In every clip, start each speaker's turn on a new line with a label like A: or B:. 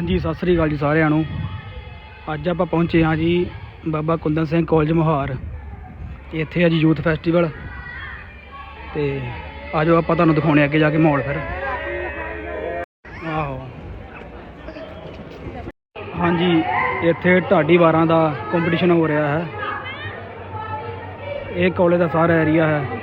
A: ਹਾਂਜੀ, ਸਤਿ ਸ੍ਰੀ ਅਕਾਲ ਜੀ ਸਾਰਿਆਂ ਨੂੰ। ਅੱਜ ਆਪਾਂ ਪਹੁੰਚੇ ਹਾਂ ਜੀ ਬਾਬਾ ਕੁੰਦਨ ਸਿੰਘ ਕਾਲਜ ਮੋਹਾਰ। ਇੱਥੇ ਅੱਜ ਯੂਥ ਫੈਸਟੀਵਲ। ਤੇ ਆਜੋ ਆਪਾਂ ਤੁਹਾਨੂੰ ਦਿਖਾਉਣੇ ਅੱਗੇ ਜਾ ਕੇ ਮਾਹੌਲ ਫਿਰ। ਆਹੋ। ਹਾਂਜੀ, ਇੱਥੇ ਢਾਡੀ ਵਾਰਾਂ ਦਾ ਕੰਪੀਟੀਸ਼ਨ ਹੋ ਰਿਹਾ ਹੈ। ਇਹ ਕਾਲਜ ਦਾ ਸਾਰਾ ਏਰੀਆ ਹੈ।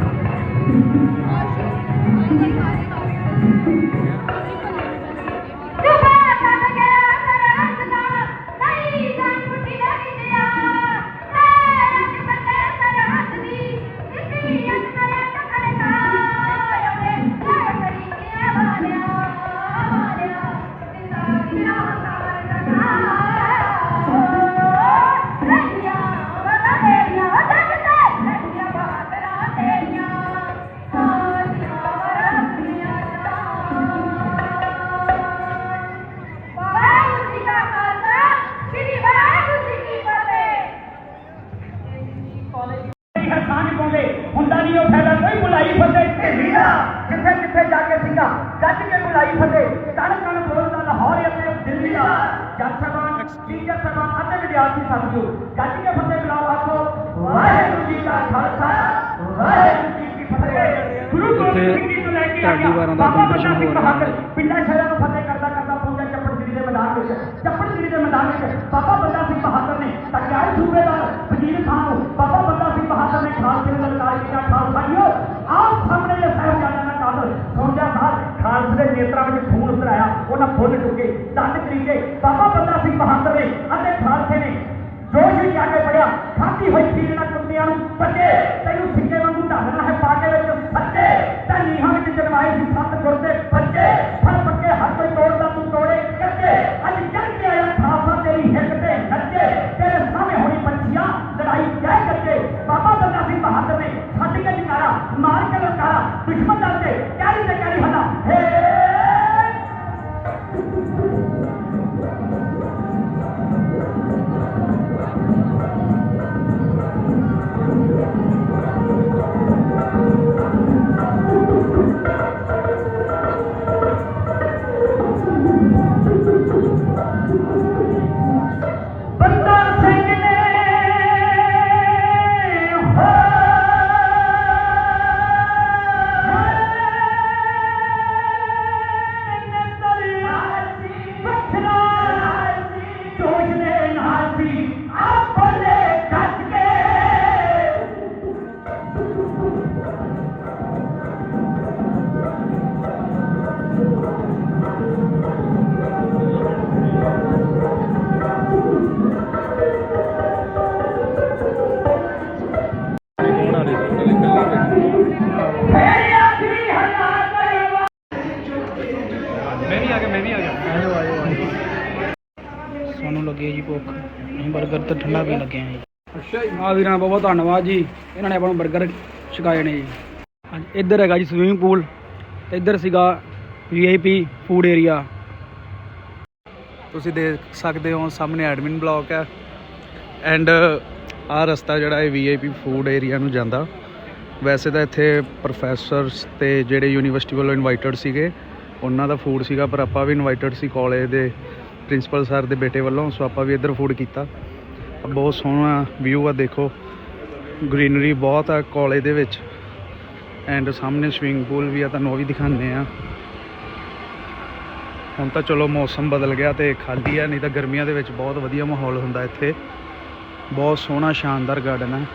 B: ਹੈ ਸਾਂਝ ਪਾਉਂਦੇ ਹੁੰਦਾ ਨਹੀਂ ਉਹ ਫਾਇਦਾ ਕੋਈ ਬੁਲਾਈ ਫਤੇ ਢੇਲੀ ਦਾ ਕਿੱਥੇ ਕਿੱਥੇ ਜਾ ਕੇ ਸਿੰਘਾ ਗੱਜ ਕੇ ਬੁਲਾਈ ਫਤੇ ਕਣ ਕਣ ਬੋਲਦਾ ਲਾਹੌਰ ਅਤੇ ਦਿੱਲੀ ਦਾ ਜੱਜ ਸਾਹਿਬਾਨ ਟੀਚਰ ਸਾਹਿਬਾਨ ਅਤੇ ਵਿਦਿਆਰਥੀ ਸਾਥੀਓ ਗੱਜ ਕੇ ਫਤੇ ਬੁਲਾਓ ਆਖੋ ਵਾਹਿਗੁਰੂ ਜੀ ਕਾ ਖਾਲਸਾ ਵਾਹਿਗੁਰੂ ਜੀ ਕੀ ਫਤਿਹ ਗੁਰੂ ਗੋਬਿੰਦ ਸਿੰਘ ਜੀ ਤੋਂ ਲੈ ਕੇ ਆ
A: ਢਾਡੀ ਵਾਰਾਂ ਦਾ
B: ਬਾਬਾ
A: competition
B: ਬੰਦਾ ਸਿੰਘ
A: ਹੋ ਰਿਹਾ
B: ਬਹਾਦਰ
A: ਹੈ।
B: ਪਿੰਡਾਂ ਸ਼ਹਿਰਾਂ ਨੂੰ ਫਤਿਹ ਵਿੱਚ ਬਾਬਾ ਬੰਦਾ ਸਿੰਘ ਬਹਾਦਰ ਨੇ ਟਕਿਆਏ ਸੂਬੇਦਾਰ ਵਜ਼ੀਰ ਖਾਨ ਨੂੰ ਬਾਬਾ ਬੰਦਾ ਸਿੰਘ ਬਹਾਦਰ ਨੇ ਖਾਲਸੇ ਨੂੰ ਲਲਕਾਰ ਕੀਤਾ, ਖਾਲਸਾਈਓ, ਆਪ ਸਾਹਮਣੇ ਇਹ ਸਾਹਿਬਜ਼ਾਦਿਆਂ ਦਾ ਕਾਤਲ ਸੌਂਜਾ ਸਾਹਿਬ, ਖਾਲਸੇ ਦੇ ਨੇਤਰਾਂ ਵਿੱਚ ਖੂਨ ਉਤਰਾਇਆ ਉਹਨਾਂ ਫੁੱਲ ਚੁੱਕੇ ਦੰਦ ਤਰੀਕੇ ਬਾਬਾ
A: ਮੈਂ ਵੀ ਆ ਗਿਆ। ਵੀ ਆ ਸਾਨੂੰ ਲੱਗੀ ਜੀ ਭੁੱਖ। ਅਸੀਂ 버ਗਰ ਤੇ ਠੰਡਾ ਪੀਣ ਲੱਗੇ ਹਾਂ ਜੀ। ਅੱਛਾ ਜੀ। ਆ ਵੀਰਾਂ ਦਾ ਬਹੁਤ ਧੰਨਵਾਦ ਜੀ। ਇਹਨਾਂ ਨੇ ਆਪਾਂ ਨੂੰ 버ਗਰ ਛਕਾਏ ਨੇ ਜੀ। ਹਾਂਜੀ ਇੱਧਰ ਹੈਗਾ ਜੀ ਸਵਿਮਿੰਗ ਪੂਲ ਇੱਧਰ ਸੀਗਾ ਵੀਆਈਪੀ ਫੂਡ ਏਰੀਆ
C: ਤੁਸੀਂ ਦੇਖ ਸਕਦੇ ਹੋ ਸਾਹਮਣੇ ਐਡਮਿਨ ਬਲਾਕ ਹੈ। ਐਂਡ ਆਹ ਰਸਤਾ ਜਿਹੜਾ ਹੈ ਵੀਆਈਪੀ ਫੂਡ ਏਰੀਆ ਨੂੰ ਜਾਂਦਾ। ਵੈਸੇ ਤਾਂ ਇੱਥੇ ਪ੍ਰੋਫੈਸਰਸ ਤੇ ਜਿਹੜੇ ਯੂਨੀਵਰਸਿਟੀ ਵੱਲੋਂ ਇਨਵਾਈਟਡ ਸੀਗੇ ਉਹਨਾਂ ਦਾ ਫੂਡ ਸੀਗਾ, ਪਰ ਆਪਾਂ ਵੀ ਇਨਵਾਈਟਡ ਸੀ ਕਾਲਜ ਦੇ ਪ੍ਰਿੰਸੀਪਲ ਸਰ ਦੇ ਬੇਟੇ ਵੱਲੋਂ ਸੋ ਆਪਾਂ ਵੀ ਇੱਧਰ ਫੂਡ ਕੀਤਾ। ਬਹੁਤ ਸੋਹਣਾ ਵਿਊ ਆ, ਦੇਖੋ। ਗ੍ਰੀਨਰੀ ਬਹੁਤ ਆ ਕਾਲਜ ਦੇ ਵਿੱਚ। ਐਂਡ ਸਾਹਮਣੇ ਸਵਿਮਿੰਗ ਪੂਲ ਵੀ ਆ, ਤੁਹਾਨੂੰ ਉਹ ਵੀ ਦਿਖਾਉਂਦੇ ਆ। ਹੁਣ ਤਾਂ ਚਲੋ ਮੌਸਮ ਬਦਲ ਗਿਆ ਤੇ ਖਾਲੀ ਆ, ਨਹੀਂ ਤਾਂ ਗਰਮੀਆਂ ਦੇ ਵਿੱਚ ਬਹੁਤ ਵਧੀਆ ਮਾਹੌਲ ਹੁੰਦਾ ਇੱਥੇ। ਬਹੁਤ ਸੋਹਣਾ, ਸ਼ਾਨਦਾਰ ਗਾਰਡਨ ਹੈ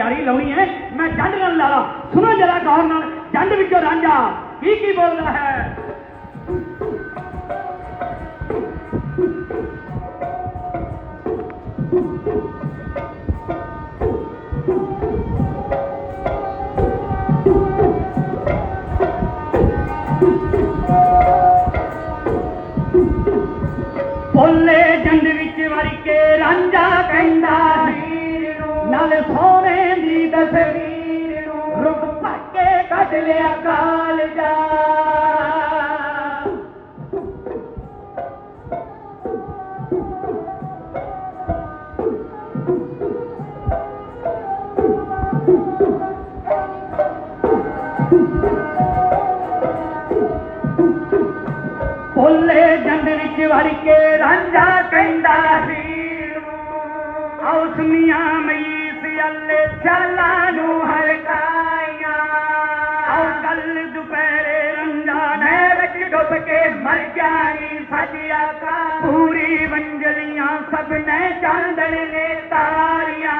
B: ਯਾਰੀ ਲਾਉਣੀ ਹੈ। ਮੈਂ ਜੰਡ ਨਾਲ ਲਾ ਲਾ ਸੁਣੋ ਜਰਾ ਗੌਰ ਨਾਲ। ਜੰਡ ਵਿੱਚੋਂ ਰਾਂਝਾ। ਕੀ ਕੀ ਬੋਲਦਾ ਹੈ? ਭੱਕੇ ਲਿਆ ਕਾਲ ਜਾ ਬੋਲੇ ਜੰਡ ਵਿੱਚ ਵੜ ਕੇ ਰਾਂਝਾ ਕਹਿੰਦਾ ਸੀ। ਨੂੰ ਆਉ ਸੁਨੀਆਂ ਮਈ ਸਿਆਲੇ ਚਾਲਾਂ ਨੂੰ ਵਿੱਚ ਡੁੱਬ ਕੇ ਮਰ ਜਾਣੀ ਸਜਿਆ ਕਾ ਪੂਰੀ ਵੰਜਲੀਆਂ ਸਭ ਨੇ ਚਾਂਦਣ ਨੇ ਤਾਰੀਆਂ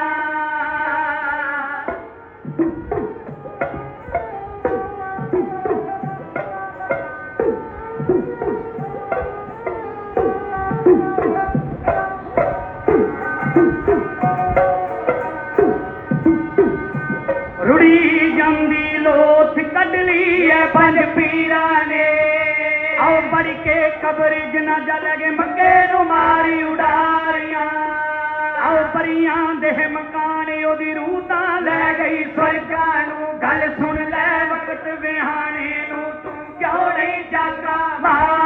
B: ਰੁੜੀ ਜਾਂਦੀ ਲੋਥ ਕੱਢ ਲਈ ਐ ਪੰਜ ਪੀਰਾਂ ਨੇ ਆਓ ਬੜ ਕੇ ਕਬਰ ਨੂੰ ਮਾਰੀ ਉਡਾਰੀਆਂ। ਆਓ ਪਰੀਆਂ ਦੇ ਮਕਾਨ ਉਹਦੀ ਰੂਹ ਤਾਂ ਲੈ ਗਈ, ਸਵਰਗਾਂ ਨੂੰ ਗੱਲ ਸੁਣ ਲੈ, ਵਕਤ ਵਿਹਾਣੇ ਨੂੰ ਤੂੰ ਕਿਉਂ ਨਹੀਂ ਜਾਗਾ? ਮਾਰੀਆਂ